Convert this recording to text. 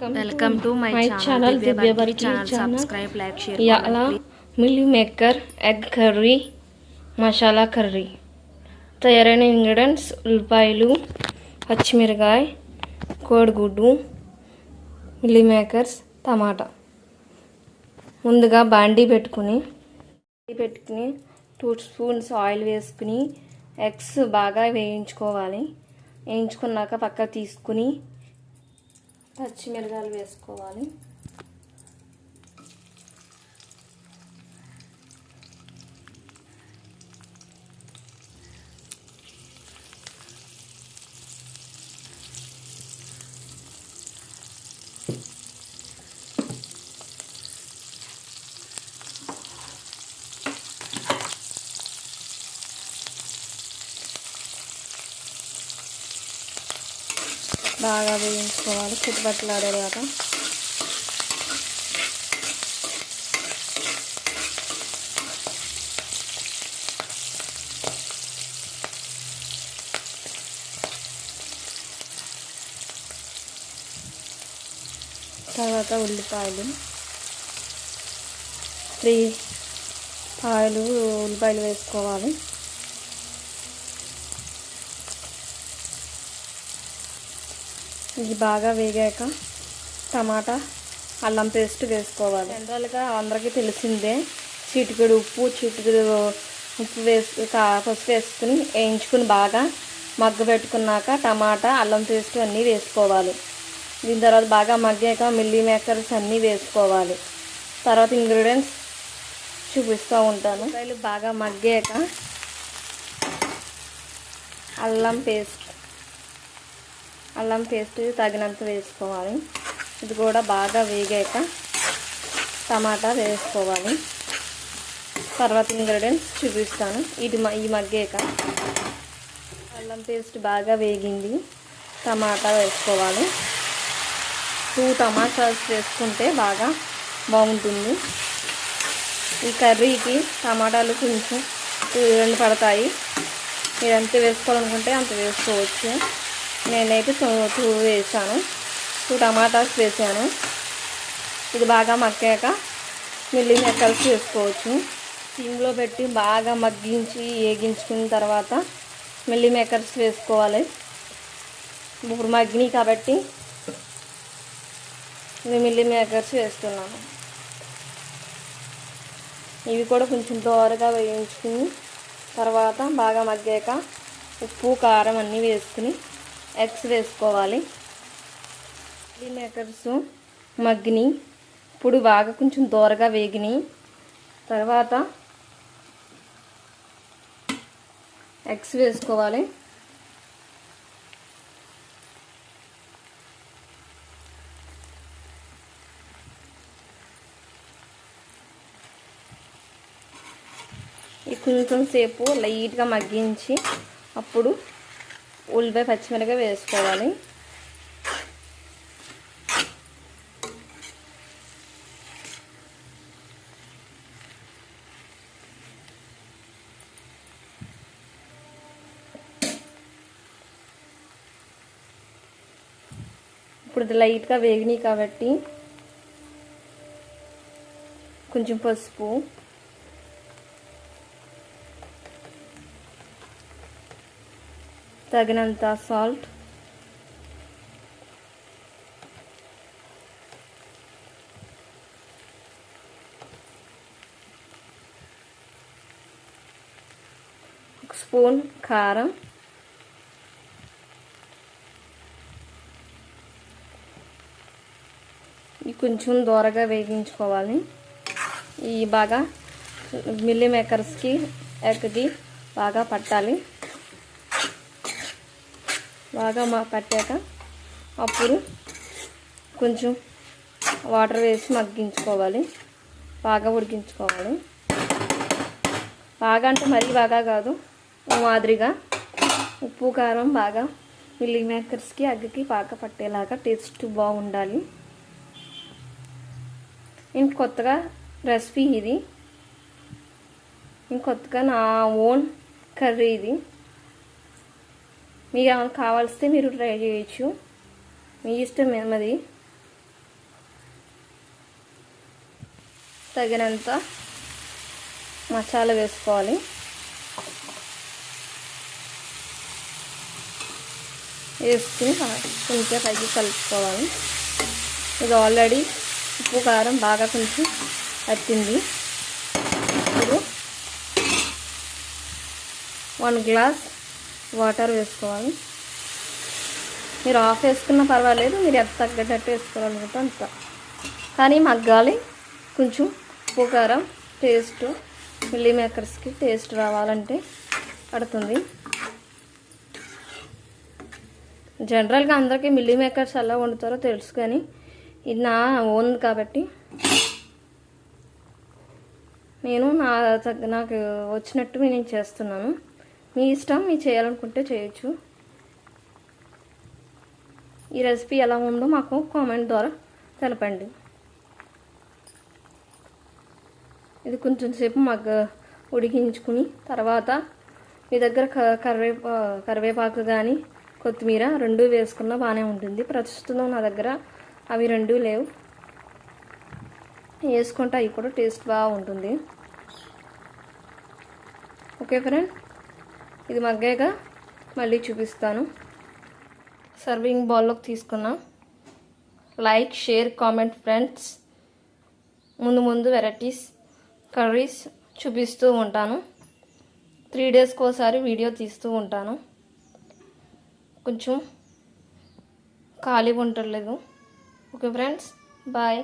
Welcome to my channel subscribe like share Millie maker egg curry masala curry తయారైన ingredients ఉల్లిపాయలు పచ్చిమిరకాయ కోడిగుడ్డు milli makers టమాటా. ముందుగా బాండీ పెట్టుకుని పెట్టుకుని టూ స్పూన్స్ ఆయిల్ వేసుకుని ఎగ్స్ బాగా వేయించుకోవాలి. వేయించుకున్నాక పక్క తీసుకుని పచ్చిమిరకాయలు వేసుకోవాలి. బాగా వేయించుకోవాలి చుట్టుపక్కల ఆడేలాగా తర్వాత ఉల్లిపాయలు. త్రీ పాయలు ఉల్లిపాయలు వేసుకోవాలి. ఇది బాగా వేగాక టమాటా అల్లం పేస్ట్ వేసుకోవాలి. జనరల్గా అందరికీ తెలిసిందే చిటికెడు ఉప్పు చిటికెడు ఉప్పు వేసి పసుపు వేసుకుని వేయించుకుని బాగా మగ్గ పెట్టుకున్నాక టమాటా అల్లం పేస్ట్ అన్నీ వేసుకోవాలి. దీని తర్వాత బాగా మగ్గాక మిల్లీ మేకర్స్ అన్నీ వేసుకోవాలి. తర్వాత ఇంగ్రీడియంట్స్ చూపిస్తూ ఉంటాను. బాగా మగ్గాక అల్లం పేస్ట్ అల్లం పేస్ట్ తగినంత వేసుకోవాలి. ఇది కూడా బాగా వేగాక టమాటా వేసుకోవాలి. తర్వాత ఇంగ్రీడియంట్స్ చూపిస్తాను. ఇది మ- ఈ మగ్గాక అల్లం పేస్ట్ బాగా వేగింది. టమాటా వేసుకోవాలి. టూ టమాటాస్ వేసుకుంటే బాగా బాగుంటుంది. ఈ కర్రీకి టమాటాలు కొంచెం రెండు పడతాయి. మీరు ఎంత వేసుకోవాలనుకుంటే అంత వేసుకోవచ్చు. నేనైతే టూ టూ వేసాను. టూ టమాటాస్ వేసాను. ఇది బాగా మగ్గాక మిల్లీ మెక్కల్స్ వేసుకోవచ్చు. సిమ్లో పెట్టి బాగా మగ్గించి వేగించుకున్న తర్వాత మిల్లీ మేకర్స్ వేసుకోవాలి. ఇప్పుడు మగ్గిని కాబట్టి ఇది మిల్లీ మేకర్స్ వేస్తున్నాను. ఇవి కూడా కొంచెం దోరగా వేయించుకుని తర్వాత బాగా మగ్గాక ఉప్పు కారం అన్నీ వేసుకుని ఎగ్స్ వేసుకోవాలి. చిల్లీ మేకర్స్ మగ్గిని ఇప్పుడు బాగా కొంచెం దూరగా వేగినాయి తర్వాత ఎగ్స్ వేసుకోవాలి. ఈ కొంచెం సేపు లైట్గా మగ్గించి అప్పుడు ఉల్లిపాయ పచ్చిమిరపకాయ వేసుకోవాలి. ఇప్పుడు ఇది లైట్గా వేగినాయి కాబట్టి కొంచెం పసుపు తగినంత సాల్ట్. ఒక స్పూన్ కారం. ఇవి కొంచెం దూరగా వేగించుకోవాలి. ఈ బాగా మిల్లీ మేకర్స్కి ఎగ్కి బాగా పట్టాలి. బాగా మా పట్టాక అప్పుడు కొంచెం వాటర్ వేసి మగ్గించుకోవాలి. బాగా ఉడికించుకోవాలి. బాగా అంటే మరీ బాగా కాదు. మాదిరిగా ఉప్పు కారం బాగా మిల్లీ మేకర్స్కి అగ్గికి బాగా పట్టేలాగా టేస్ట్ బాగుండాలి. ఇంక కొత్తగా రెసిపీ ఇది. ఇంకొత్తగా నా ఓన్ కర్రీ ఇది. మీకు ఏమైనా కావాల్స్తే మీరు ట్రై చేయొచ్చు. మీ ఇష్టం ఏమది తగినంత మసాలా వేసుకోవాలి. వేసుకుని కొంచెం కలిసి కలుపుకోవాలి. ఇది ఆల్రెడీ ఉప్పు కారం బాగా కొంచెం పట్టింది. ఇప్పుడు వన్ గ్లాస్ వాటర్ వేసుకోవాలి. మీరు ఆఫ్ వేసుకున్నా పర్వాలేదు మీరు ఎంత తగ్గట్టు వేసుకోవాలనుకుంటే అంత. కానీ మగ్గాలి. కొంచెం ఉప్పు కారం టేస్ట్ మిల్లీ మేకర్స్కి టేస్ట్ రావాలంటే పడుతుంది. జనరల్గా అందరికీ మిల్లీ మేకర్స్ ఎలా వండుతారో తెలుసు కానీ ఇది నా ఓన్ కాబట్టి నేను నా నాకు వచ్చినట్టు నేను చేస్తున్నాను. మీ ఇష్టం మీరు చేయాలనుకుంటే చేయొచ్చు. ఈ రెసిపీ ఎలా ఉందో మాకు కామెంట్ ద్వారా తెలపండి. ఇది కొంచెం సేపు మగ్గ ఉడికించుకుని తర్వాత మీ దగ్గర క- కరివేపా కరివేపాకు కానీ కొత్తిమీర రెండు వేసుకున్నా బాగానే ఉంటుంది. ప్రస్తుతం నా దగ్గర అవి రెండు లేవు. వేసుకుంటే అవి కూడా టేస్ట్ బాగా ఉంటుంది ఓకే ఫ్రెండ్? ఇది మగ్గాక మళ్ళీ చూపిస్తాను. సర్వింగ్ బౌల్లోకి తీసుకున్నా. Like share comment friends. ముందు ముందు వెరైటీస్ కర్రీస్ చూపిస్తూ ఉంటాను. త్రీ డేస్కి ఒకసారి వీడియో తీస్తూ ఉంటాను. కొంచెం ఖాళీగా ఉండట్లేదు. Okay friends bye.